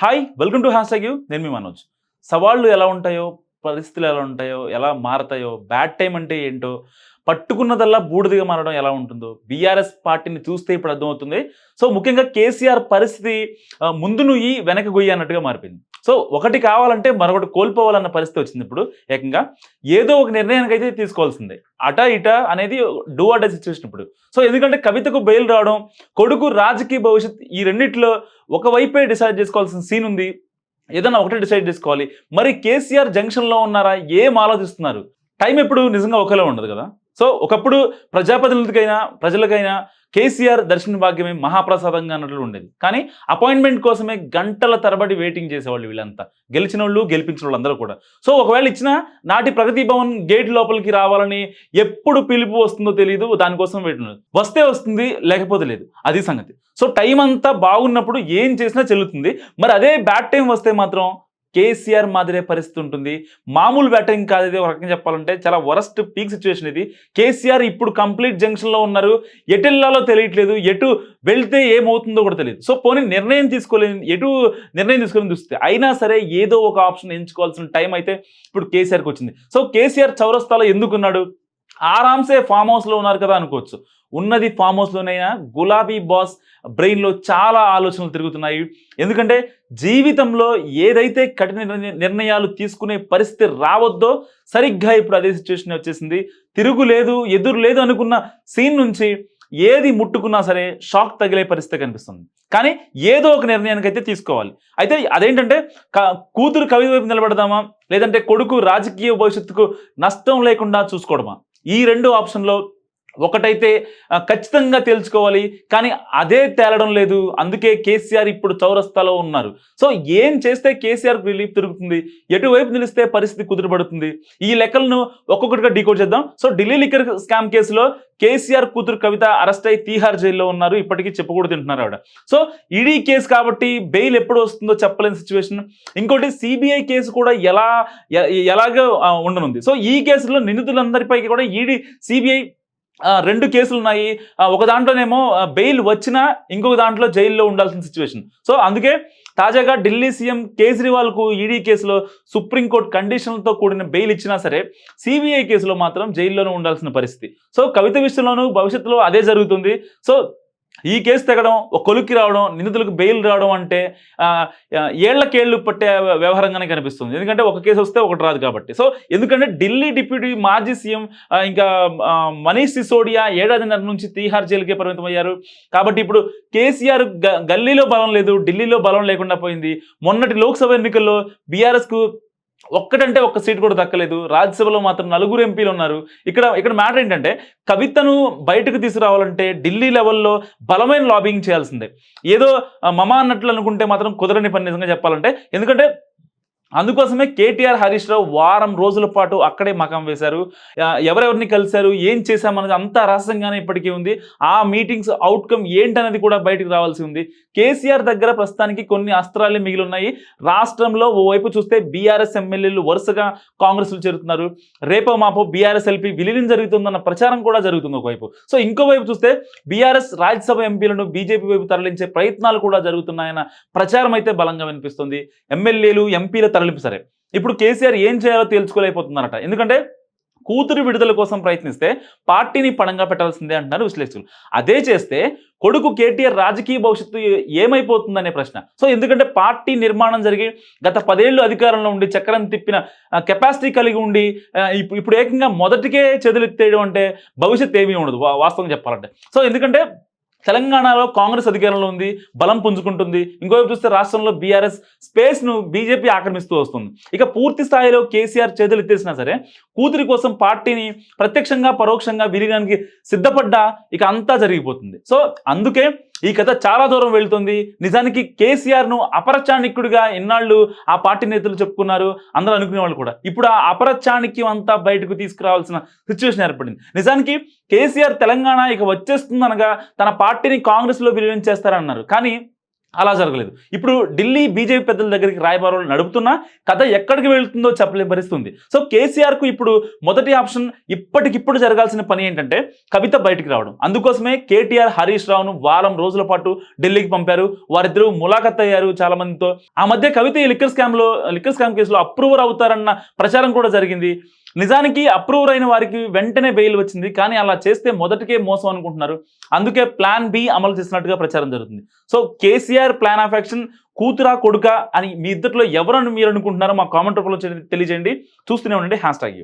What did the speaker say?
Hi welcome to hash you. నేను మీ మనోజ్. సవాళ్ళు ఎలా ఉంటాయో పరిస్థితులు ఎలా ఉంటాయో ఎలా మారతాయో బ్యాడ్ టైం అంటే ఏంటో పట్టుకున్నదల్లా బూడిదిగా మారడం ఎలా ఉంటుందో బీఆర్ఎస్ పార్టీని చూస్తే ఇప్పుడు అర్థమవుతుంది. సో ముఖ్యంగా కేసీఆర్ పరిస్థితి ముందు నుయ్యి వెనక గొయ్యి అన్నట్టుగా మారిపోయింది. సో ఒకటి కావాలంటే మరొకటి కోల్పోవాలన్న పరిస్థితి వచ్చింది ఇప్పుడు ఏకంగా. ఏదో ఒక నిర్ణయానికి అయితే తీసుకోవాల్సిందే. అట ఇట అనేది డూ అట సిచ్యువేషన్ ఇప్పుడు. సో ఎందుకంటే కవితకు బెయిల్ రావడం కొడుకు రాజకీయ భవిష్యత్ ఈ రెండిట్లో ఒకవైపే డిసైడ్ చేసుకోవాల్సిన సీన్ ఉంది. ఏదైనా ఒకటే డిసైడ్ చేసుకోవాలి. మరి కేసీఆర్ జంక్షన్లో ఉన్నారా? ఏం ఆలోచిస్తున్నారు? టైం ఎప్పుడు నిజంగా ఒకేలా ఉండదు కదా. సో ఒకప్పుడు ప్రజాప్రతినిధులకైనా ప్రజలకైనా కేసీఆర్ దర్శన భాగ్యమే మహాప్రసాదంగా అన్నట్లు ఉండేది. కానీ అపాయింట్మెంట్ కోసమే గంటల తరబడి వెయిటింగ్ చేసేవాళ్ళు వీళ్ళంతా. గెలిచిన వాళ్ళు గెలిపించిన వాళ్ళందరూ కూడా. సో ఒకవేళ ఇచ్చిన నాటి ప్రగతి భవన్ గేట్ లోపలికి రావాలని ఎప్పుడు పిలుపు వస్తుందో తెలియదు దానికోసం వెయిట్ ఉండదు. వస్తే వస్తుంది లేకపోతే లేదు. అది సంగతి. సో టైం అంతా బాగున్నప్పుడు ఏం చేసినా చెల్లుతుంది. మరి అదే బ్యాడ్ టైం వస్తే మాత్రం కేసీఆర్ మాదిరే పరిస్థితి ఉంటుంది. మామూలు బ్యాటింగ్ కాదు ఇది. ఒక రకంగా చెప్పాలంటే చాలా వరస్ట్ పీక్ సిచ్యువేషన్ ఇది. కేసీఆర్ ఇప్పుడు కంప్లీట్ జంక్షన్లో ఉన్నారు. ఎటు వెళ్ళాలో తెలియట్లేదు. ఎటు వెళ్తే ఏమవుతుందో కూడా తెలియదు. సో పోనీ నిర్ణయం తీసుకోలేని ఎటు నిర్ణయం తీసుకోలేని చూస్తే అయినా సరే ఏదో ఒక ఆప్షన్ ఎంచుకోవాల్సిన టైం అయితే ఇప్పుడు కేసీఆర్కి వచ్చింది. సో కేసీఆర్ చౌరస్తాలో ఎందుకున్నాడు? ఆరామ్సే ఫామ్ హౌస్లో ఉన్నారు కదా అనుకోవచ్చు. ఉన్నది ఫామ్ హౌస్లోనైనా గులాబీ బాస్ బ్రెయిన్లో చాలా ఆలోచనలు తిరుగుతున్నాయి. ఎందుకంటే జీవితంలో ఏదైతే కఠిన నిర్ణయాలు తీసుకునే పరిస్థితి రావద్దో సరిగ్గా ఇప్పుడు అదే సిచ్యువేషన్ వచ్చేసింది. తిరుగు లేదు ఎదురు లేదు అనుకున్న సీన్ నుంచి ఏది ముట్టుకున్నా సరే షాక్ తగిలే పరిస్థితి కనిపిస్తుంది. కానీ ఏదో ఒక నిర్ణయానికి అయితే తీసుకోవాలి. అయితే అదేంటంటే కూతురు కవి వైపు నిలబడదామా? లేదంటే కొడుకు రాజకీయ భవిష్యత్తుకు నష్టం లేకుండా చూసుకోవడమా? ఈ రెండు ఆప్షన్లో ఒకటైతే ఖచ్చితంగా తెలుసుకోవాలి కానీ అదే తేలడం లేదు. అందుకే కేసీఆర్ ఇప్పుడు చౌరస్తాలో ఉన్నారు. సో ఏం చేస్తే కేసీఆర్ రిలీఫ్ తిరుగుతుంది ఎటువైపు నిలిస్తే పరిస్థితి కుదురుపడుతుంది ఈ లెక్కలను ఒక్కొక్కటిగా డీకోడ్ చేద్దాం. సో ఢిల్లీ లిక్కర్ స్కామ్ కేసులో కేసీఆర్ కూతురు కవిత అరెస్ట్ అయి తీహార్ జైల్లో ఉన్నారు. ఇప్పటికీ చెప్పకూడదు తింటున్నారు ఆవిడ. సో ఈడీ కేసు కాబట్టి బెయిల్ ఎప్పుడు వస్తుందో చెప్పలేని సిచ్యువేషన్. ఇంకోటి సిబిఐ కేసు కూడా ఎలా ఎలాగ ఉండనుంది. సో ఈ కేసులో నిందితులందరిపైకి కూడా ఈడీ సిబిఐ రెండు కేసులు ఉన్నాయి. ఒక దాంట్లోనేమో బెయిల్ వచ్చినా ఇంకొక దాంట్లో జైల్లో ఉండాల్సిన సిచ్యువేషన్ సో అందుకే తాజాగా ఢిల్లీ సీఎం కేజ్రీవాల్కు ఈడీ కేసులో సుప్రీంకోర్టు కండిషన్లతో కూడిన బెయిల్ ఇచ్చినా సరే సిబిఐ కేసులో మాత్రం జైల్లోనే ఉండాల్సిన పరిస్థితి. సో కవిత విషయంలోనూ భవిష్యత్తులో అదే జరుగుతుంది. సో ఈ కేసు తెగడం ఒక కొలుక్కి రావడం నిందితులకు బెయిల్ రావడం అంటే ఆ, ఏళ్ళకేళ్ళు పట్టే వ్యవహారంగానే కనిపిస్తుంది. ఎందుకంటే ఒక కేసు వస్తే ఒకటి రాదు కాబట్టి. సో ఎందుకంటే ఢిల్లీ డిప్యూటీ మాజీ సీఎం ఇంకా మనీష్ సిసోడియా ఏడాదిన్నర నుంచి తీహార్ జైలుకే పరిమితం అయ్యారు కాబట్టి ఇప్పుడు కేసీఆర్ గల్లీలో బలం లేదు ఢిల్లీలో బలం లేకుండా పోయింది. మొన్నటి లోక్సభ ఎన్నికల్లో బీఆర్ఎస్కు ఒక్కటంటే ఒక్క సీట్ కూడా దక్కలేదు. రాజ్యసభలో మాత్రం నలుగురు ఎంపీలు ఉన్నారు. ఇక్కడ ఇక్కడ మ్యాటర్ ఏంటంటే కవితను బయటకు తీసుకురావాలంటే ఢిల్లీ లెవెల్లో బలమైన లాబింగ్ చేయాల్సిందే. ఏదో మమ అన్నట్లు అనుకుంటే మాత్రం కుదరని పని నిజంగా చెప్పాలంటే. ఎందుకంటే అందుకోసమే కేటీఆర్ హరీష్ రావు వారం రోజుల పాటు అక్కడే మకం వేశారు. ఎవరెవరిని కలిశారు ఏం చేశామన్నది అంతా రహస్యంగానే ఇప్పటికీ ఉంది. ఆ మీటింగ్స్ అవుట్కమ్ ఏంటనేది కూడా బయటకు రావాల్సి ఉంది. కేసీఆర్ దగ్గర ప్రస్తుతానికి కొన్ని అస్త్రాలే మిగిలి ఉన్నాయి రాష్ట్రంలో ఓవైపు చూస్తే బీఆర్ఎస్ ఎమ్మెల్యేలు వరుసగా కాంగ్రెస్లు చేరుతున్నారు. రేపో మాపో బీఆర్ఎస్ ఎల్పీ విలీనం జరుగుతుందన్న ప్రచారం కూడా జరుగుతుంది ఒకవైపు. సో ఇంకోవైపు చూస్తే బీఆర్ఎస్ రాజ్యసభ ఎంపీలను బీజేపీ వైపు తరలించే ప్రయత్నాలు కూడా జరుగుతున్నాయన్న ప్రచారం అయితే బలంగా వినిపిస్తుంది. ఎమ్మెల్యేలు ఎంపీల తరలిపి సరే. ఇప్పుడు కేసీఆర్ ఏం చేయాలో తేల్చుకోలేకపోతున్నారట. ఎందుకంటే కూతురు విడుదల కోసం ప్రయత్నిస్తే పార్టీని పణంగా పెట్టాల్సిందే అంటున్నారు విశ్లేషకులు. అదే చేస్తే కొడుకు కేటీఆర్ రాజకీయ భవిష్యత్తు ఏమైపోతుందనే ప్రశ్న. సో ఎందుకంటే పార్టీ నిర్మాణం జరిగి గత పదేళ్ళు అధికారంలో ఉండి చక్రం తిప్పిన కెపాసిటీ కలిగి ఉండి ఇప్పుడు ఏకంగా మొదటికే చెదులెత్తేయడం అంటే భవిష్యత్ ఏమీ ఉండదు. వాస్తవం చెప్పాలంటే. సో ఎందుకంటే తెలంగాణలో కాంగ్రెస్ అధికారంలో ఉంది బలం పుంజుకుంటుంది. ఇంకోవైపు చూస్తే రాష్ట్రంలో బీఆర్ఎస్ స్పేస్ను బీజేపీ ఆక్రమిస్తూ వస్తుంది. ఇక పూర్తి స్థాయిలో కేసీఆర్ చేతులు ఎత్తేసినా సరే కూతురి కోసం పార్టీని ప్రత్యక్షంగా పరోక్షంగా విలీనానికి సిద్ధపడ్డా ఇక అంతా జరిగిపోతుంది. సో అందుకే ఈ కథ చాలా దూరం వెళ్తుంది. నిజానికి కేసీఆర్ను అపరచాణికుడిగా ఎన్నాళ్ళు ఆ పార్టీ నేతలు చెప్పుకున్నారు. అందరూ అనుకునే వాళ్ళు కూడా. ఇప్పుడు ఆ అపరచాణిక్యం అంతా బయటకు తీసుకురావాల్సిన సిచ్యువేషన్ ఏర్పడింది. నిజానికి కేసీఆర్ తెలంగాణ ఇక వచ్చేస్తుందనగా తన పార్టీని కాంగ్రెస్లో విలీనం చేస్తారన్నారు. కానీ అలా జరగలేదు. ఇప్పుడు ఢిల్లీ బీజేపీ పెద్దల దగ్గరికి రాయబారులు నడుపుతున్నా కథ ఎక్కడికి వెళ్తుందో చెప్పలేని పరిస్థితి సో కేసీఆర్కు ఇప్పుడు మొదటి ఆప్షన్ ఇప్పటికిప్పుడు జరగాల్సిన పని ఏంటంటే కవిత బయటికి రావడం. అందుకోసమే కేటీఆర్ హరీష్ రావును వారం రోజుల పాటు ఢిల్లీకి పంపారు. వారిద్దరూ ములాఖత్ అయ్యారు చాలా మందితో ఆ మధ్య కవిత ఈ లిక్కర్ స్కామ్లో లిక్కర్ స్కామ్ కేసులో అప్రూవర్ అవుతారన్న ప్రచారం కూడా జరిగింది. నిజానికి అప్రూవ్ అయిన వారికి వెంటనే బెయిల్ వచ్చింది. కానీ అలా చేస్తే మొదటికే మోసం అనుకుంటున్నారు. అందుకే ప్లాన్ బి అమలు చేసినట్టుగా ప్రచారం జరుగుతుంది. So KCR plan of action కూతురా కొడుక అని మీ ఇద్దరిలో ఎవరని మీరు అనుకుంటున్నారో మా కామెంట్ రూపంలో తెలియజేయండి. చూస్తూనే ఉండండి. Hash tag